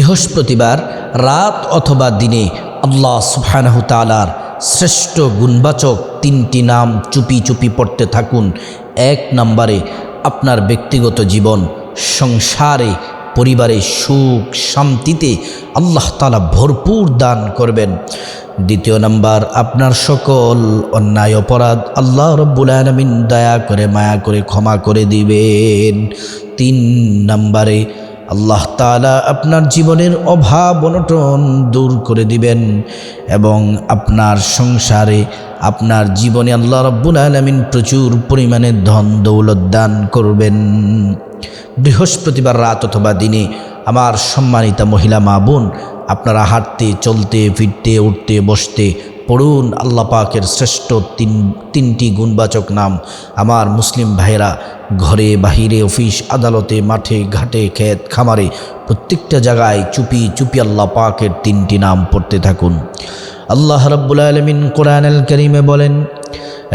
বৃহস্পতিবার, রাত অথবা দিনে আল্লাহ সুবহানাহু তাআলার শ্রেষ্ঠ গুণবাচক তিনটি নাম চুপি চুপি পড়তে থাকুন। এক নম্বরে আপনার ব্যক্তিগত জীবন, সংসারে, পরিবারে সুখ, শান্তিতে আল্লাহ তালা ভরপুর দান করবেন। দ্বিতীয় নাম্বার, আপনার সকল অন্যায় অপরাধ আল্লাহ রব্বুল দয়া করে, মায়া করে ক্ষমা করে দিবেন। তিন নম্বরে আল্লাহ তালা আপনার জীবনের অভাব, অনটন দূর করে দিবেন এবং আপনার সংসারে, আপনার জীবনে আল্লাহ রব্বুল আলমিন প্রচুর পরিমাণে ধন দৌলত দান করবেন। বৃহস্পতিবার রাত অথবা দিনে আমার সম্মানিতা মহিলা মা বোন, আপনারা হাঁটতে, চলতে, ফিরতে, উঠতে, বসতে পড়ুন আল্লাহ পাকের শ্রেষ্ঠ তিন তিনটি গুণবাচক নাম আমার মুসলিম ভাইরা ঘরে বাহিরে অফিস আদালতে মাঠে ঘাটে ক্ষেত খামারে প্রত্যেকটা জায়গায় চুপি চুপি আল্লাহ পাকের তিনটি নাম পড়তে থাকুন আল্লাহ রব্বুল আলমিন কোরআন আল করিমে বলেন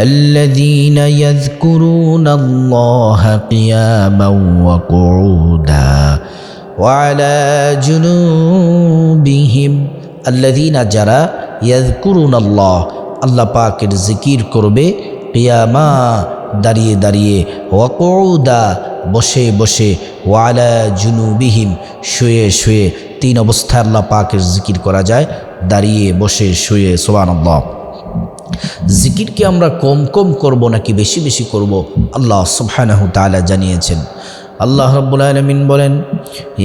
الذين يذكرون الله قياما وقعودا وعلى جنوبهم الذين যারা ইয়াজকুরুন আল্লাহ আল্লাহ পাকের জিকির করবে, কিয়ামা দাঁড়িয়ে দাঁড়িয়ে, ওয়াকৌদা, বসে বসে, ওয়ালা জুনুবিহিম, শুয়ে শুয়ে তিন অবস্থায় আল্লাহ পাকের জিকির করা যায়, দাঁড়িয়ে বসে শুয়ে সোবান আল্লাহ জিকিরকে আমরা কম কম করব নাকি বেশি বেশি করব, আল্লাহ সুবহানাহু তাআলা জানিয়েছেন। আল্লাহ রাব্বুল আলামিন বলেন,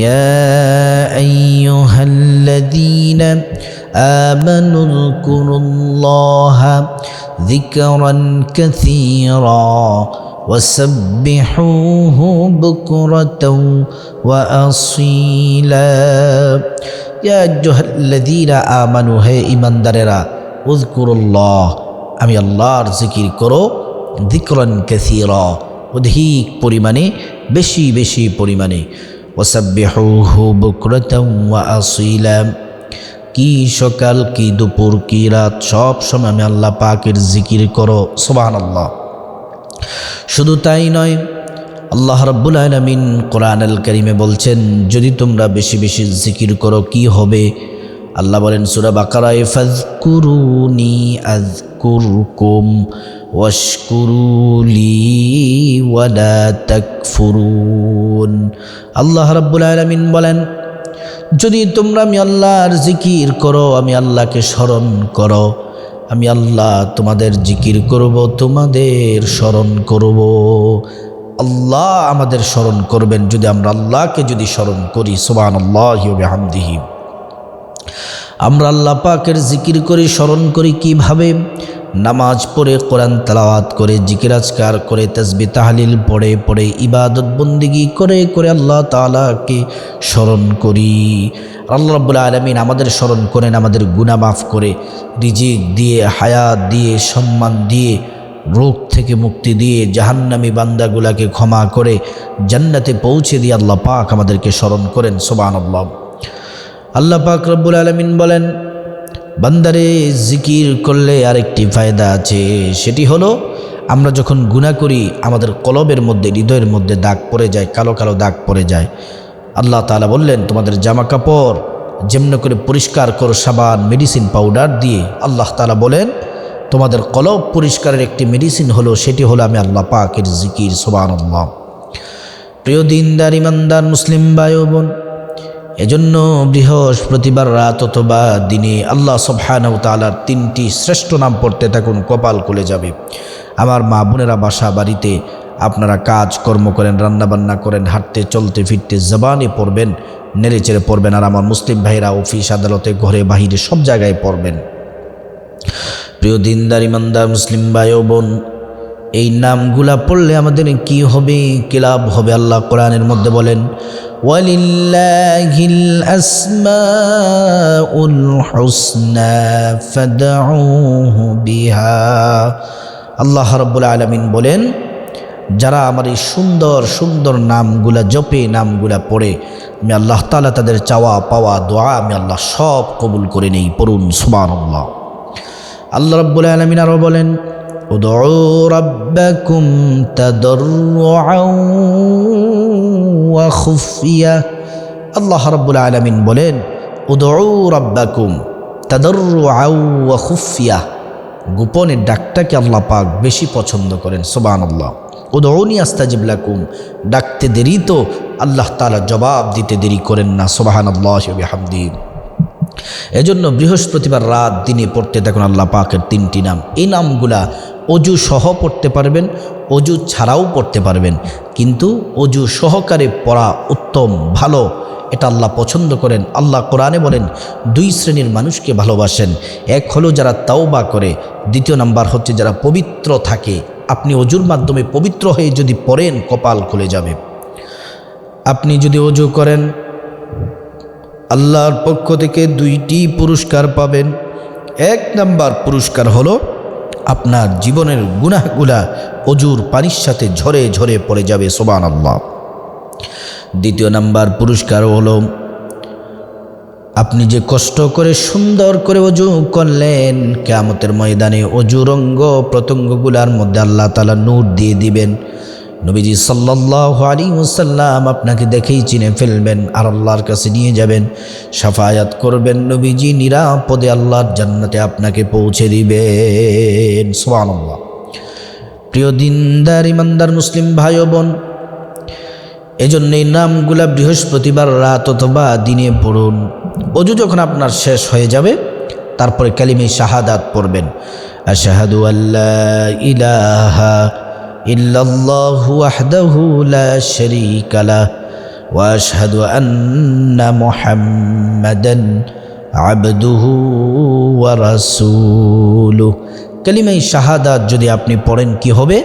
ইয়া আইয়ুহাল্লাযীনা آمنوا اذكروا الله ذكرا كثيرا وسبحوه بكرة وأصيلا. يا أيها الذين آمنوا هي إيمان داررا اذكروا الله أمي الله ذكر كرو ذكرا كثيرا অধিক পরিমাণে বেশি বেশি পরিমাণে। وسبحوه بكرة وأصيلا। কি সকাল, কি দুপুর, কি রাত, সব সময় আমি আল্লাহ পাকের জিকির করো, সুবহানাল্লাহ। শুধু তাই নয়, আল্লাহ রব্বুল আলমিন কোরআন আল করিমে বলছেন, যদি তোমরা বেশি বেশি জিকির করো, কি হবে? আল্লাহ বলেন, সুরা বাকারায় ফাজকুরুনি আজকুরকুম ওয়াশকুরুলি ওয়ালা তাকফুরুন। আল্লাহ রাব্বুল আলামিন বলেন যদি তোমরা আমি আল্লাহর জিকির করো, আমি আল্লাহকে স্মরণ করো, আমি আল্লাহ তোমাদের জিকির করব, তোমাদের স্মরণ করব। আল্লাহ আমাদের স্মরণ করবেন যদি আমরা আল্লাহকে যদি স্মরণ করি সোবান আল্লাহ হামদিহি আমরা আল্লাহ পাকের জিকির করি স্মরণ করি কীভাবে? নামাজ পড়ে কোরআন তালাওয়াত করে জিকিরাজকার করে তসবি তাহলিল পড়ে পড়ে ইবাদত বন্দিগি করে করে আল্লাহ তালাকে স্মরণ করি। আল্লাহ রব্বুল আলমিন আমাদের স্মরণ করেন, আমাদের গুণা মাফ করে, রিজিক দিয়ে, হায়াত দিয়ে, সম্মান দিয়ে, রোগ থেকে মুক্তি দিয়ে, জাহান্নামি বান্দাগুলাকে ক্ষমা করে, জান্নাতে পৌঁছে দিয়ে আল্লাহ পাক আমাদেরকে স্মরণ করেন সোবান আল্লাহ আল্লাহ পাক রব্বুল আলমিন বলেন, বান্দারে জিকির করলে আরেকটি ফায়দা আছে, সেটি হলো আমরা যখন গুণা করি, আমাদের কলবের মধ্যে, হৃদয়ের মধ্যে দাগ পড়ে যায়, কালো কালো দাগ পড়ে যায়। আল্লাহ তালা বললেন, তোমাদের জামা কাপড় যেমন করে পরিষ্কার করো, সাবান, মেডিসিন পাউডার দিয়ে। আল্লাহ তালা বলেন, তোমাদের কলব পরিষ্কারের একটি মেডিসিন হলো, সেটি হলো আমি আল্লাহ পাকের জিকির সোবান আল্লাহ প্রিয় দিনদার, ইমানদার, মুসলিম বায়ু বোন এজন্য বৃহস্পতিবার রাত অথবা দিনে আল্লাহ সবহানাউ তালার তিনটি শ্রেষ্ঠ নাম পড়তে থাকুন, কপাল খুলে যাবে। আমার মা বোনেরা বাসা বাড়িতে আপনারা কাজ কর্ম করেন, রান্নাবান্না করেন, হাঁটতে, চলতে, ফিরতে, জবানে পড়বেন নেড়ে চেড়ে পড়বেন আর আমার মুসলিম ভাইরা অফিস, আদালতে, ঘরে, বাহিরে সব জায়গায় পড়বেন। প্রিয় দিনদার, ইমানদার, মুসলিম ভাই ও বোন, এই নামগুলা পড়লে আমাদের কি হবে, কি লাভ হবে? আল্লাহ কোরআনের মধ্যে বলেন ولله الأسماء الحسنى فادعوه بها আল্লাহ রব্বুল আলমিন বলেন যারা আমার এই সুন্দর সুন্দর নামগুলা জপে নামগুলা পড়ে আমি আল্লাহ তালা তাদের চাওয়া পাওয়া দোয়া আমি আল্লাহ সব কবুল করে নেই পড়ুন সুমান আল্লাহ আল্লাহ রব্বুল আলমিন আরও বলেন ادعوا ربكم تضرعا وخفية আল্লাহ রব্বুল আলমিন বলেন উদৌ রব্বাকুম তাদর্রু আউ খুফিয়া গোপনের ডাকটাকে আল্লাহ পাক বেশি পছন্দ করেন সোবান আল্লাহ উদৌনি আস্তাজিবলাকুম ডাকতে দেরি তো আল্লাহ তালা জবাব দিতে দেরি করেন না সোবাহান আল্লাহ হামদিন এজন্য বৃহস্পতিবার রাত দিনে পড়তে দেখুন আল্লাহ পাকের তিনটি নাম। এই নামগুলা অজু সহ পড়তে পারবেন, অজু ছাড়াও পড়তে পারবেন। কিন্তু অজু সহকারে পড়া উত্তম, ভালো, এটা আল্লাহ পছন্দ করেন। আল্লাহ কোরআনে বলেন, দুই শ্রেণির মানুষকে ভালোবাসেন। এক হলো যারা তাওবা করে, দ্বিতীয় নাম্বার হচ্ছে যারা পবিত্র থাকে। আপনি অজুর মাধ্যমে পবিত্র হয়ে যদি পড়েন, কপাল খুলে যাবে। আপনি যদি অজু করেন আল্লাহর পক্ষ থেকে দুইটি পুরস্কার পাবেন। এক নাম্বার পুরস্কার হলো আপনার জীবনের গুনাহগুলা অজুর পানির সাথে ঝরে ঝরে পড়ে যাবে সোবান আল্লাহ দ্বিতীয় নাম্বার পুরস্কার হলো আপনি যে কষ্ট করে, সুন্দর করে অজু করলেন, কেয়ামতের ময়দানে অজু রঙ্গ প্রত্যঙ্গগুলার মধ্যে আল্লাহ তালা নূর দিয়ে দিবেন। নবীজি সাল্লাহ আলী মুসাল্লাম আপনাকে দেখেই চিনে ফেলবেন আর আল্লাহর কাছে নিয়ে যাবেন। সাফায়াত করবেন নবীজি, নিরাপদে আল্লাহর জান্নাতে আপনাকে পৌঁছে দিবেন। সোয়ানুল্লাহ প্রিয় দিনদার, ইমানদার মুসলিম ভাই বোন এজন্য এই নামগুলা বৃহস্পতিবার রাত অথবা দিনে পড়ুন। অজু যখন আপনার শেষ হয়ে যাবে, তারপরে কালিমে শাহাদাত পড়বেন। আশাহাদু আল্লাহ ইলাহা ইল্লাল্লাহু ওয়াহদাহু লা শারীকা লাহ ওয়া আশহাদু আন্না মুহাম্মাদান আবদুহু ওয়া রাসূলুহু। কালিমে শাহাদাত যদি আপনি পড়েন কি হবে?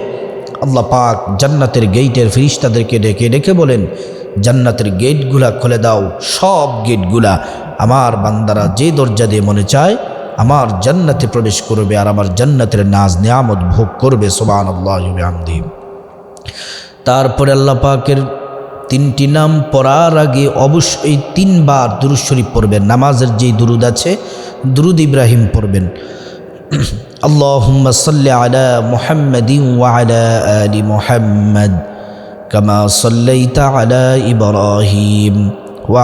আল্লাহ পাক জান্নাতের গেইটের ফিরিস্তাদেরকে ডেকে ডেকে বলেন, জান্নাতের গেটগুলা খুলে দাও, সব গেটগুলা আমার বান্দারা যে দরজা দিয়ে মনে চায় আমার জান্নাতে প্রবেশ করবে আর আমার জান্নাতের নাজ নিয়ামত ভোগ করবে সোবান আল্লাহমদি তারপরে আল্লাহ পাকের তিনটি নাম পড়ার আগে অবশ্যই তিনবার দুরুদ শরীফ পড়বেন। নামাজের যেই দুরুদ আছে, দুরুদ ইব্রাহিম পড়বেন। আল্লাহ সাল্লি আলা মুহাম্মাদিন ওয়া আলা আলি মুহাম্মাদ, কামা ওয়া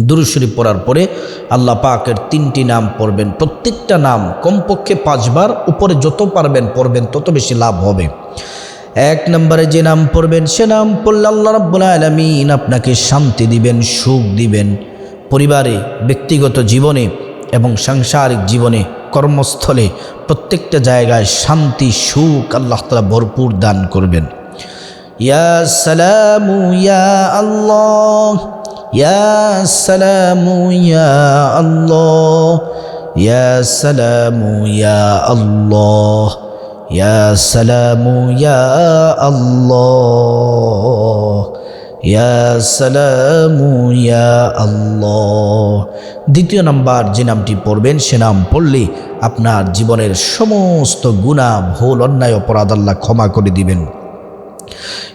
দুরুশরীফ পড়ার পরে আল্লাহ পাকের তিনটি নাম পড়বেন। প্রত্যেকটা নাম কমপক্ষে পাঁচবার, উপরে যত পারবেন পড়বেন, তত বেশি লাভ হবে। এক নম্বরে যে নাম পড়বেন, সে নাম পড়লে আল্লাহ রাব্বুল আলমিন আপনাকে শান্তি দিবেন, সুখ দিবেন। পরিবারে, ব্যক্তিগত জীবনে এবং সাংসারিক জীবনে, কর্মস্থলে, প্রত্যেকটা জায়গায় শান্তি, সুখ আল্লাহ তালা ভরপুর দান করবেন। ইয়া সালামু ইয়া আল্লাহ। ইয়া সালামু ইয়া আল্লাহ ইয়া সালামু ইয়া আল্লাহ ইয়া সালামু ইয়া আল্লাহ ইয়া সালামু ইয়া আল্লাহ দ্বিতীয় নাম্বার যে নামটি পড়বেন, সে নাম পড়লে আপনার জীবনের সমস্ত গুণা, ভুল, অন্যায়, অপরাধ আল্লাহ ক্ষমা করে দিবেন।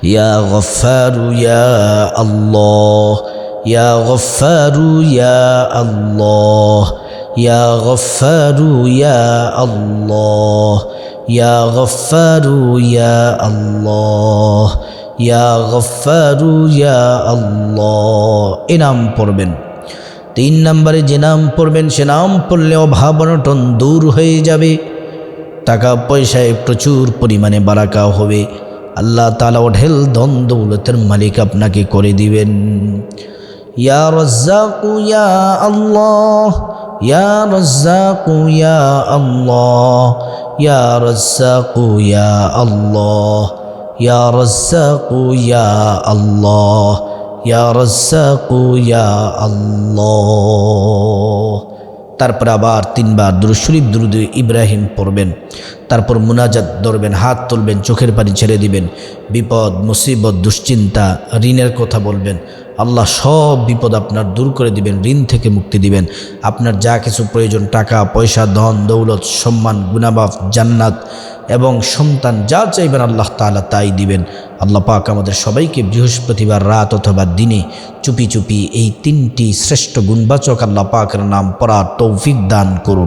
ইয়া গফারু ইয়া আল্লাহ ইয়া গফারু ইয়া আল্লাহ ইয়া গফারু ইয়া আল্লাহ ইয়া এ নাম পড়বেন। তিন নম্বরে যে নাম পড়বেন, সে নাম পড়লে অভাব অনটন দূর হয়ে যাবে। টাকা পয়সায় প্রচুর পরিমাণে বারাকা হবে। আল্লাহ তালা ঢেল দ্বন্দ্বলতের মালিক আপনাকে করে দিবেন। ইয়া রজ্জাকু ইয়া আল্লাহ ইয়া রজ্জাকু ইয়া আল্লাহ ইয়া রজ্জাকু ইয়া আল্লাহ ইয়া রজ্জাকু ইয়া আল্লাহ ইয়া রজ্জাকু ইয়া আল্লাহ তারপরে আবার তিনবার দুরুশরীফ দুরুদ ইব্রাহিম পড়বেন। তারপর মুনাজাত ধরবেন, হাত তুলবেন, চোখের পানি ছেড়ে দিবেন। বিপদ, মুসিবত, দুশ্চিন্তা, ঋণের কথা বলবেন। আল্লাহ সব বিপদ আপনার দূর করে দিবেন, ঋণ থেকে মুক্তি দিবেন। আপনার যা কিছু প্রয়োজন, টাকা, পয়সা, ধন, দৌলত, সম্মান, গুনাবাফ, জান্নাত এবং সন্তান যা চাইবেন আল্লাহ তালা তাই দিবেন। আল্লাহ পাক আমাদের সবাইকে বৃহস্পতিবার রাত অথবা দিনে চুপি চুপি এই তিনটি শ্রেষ্ঠ গুণবাচক আল্লাহ পাকের নাম পরা তৌফিক দান করুন।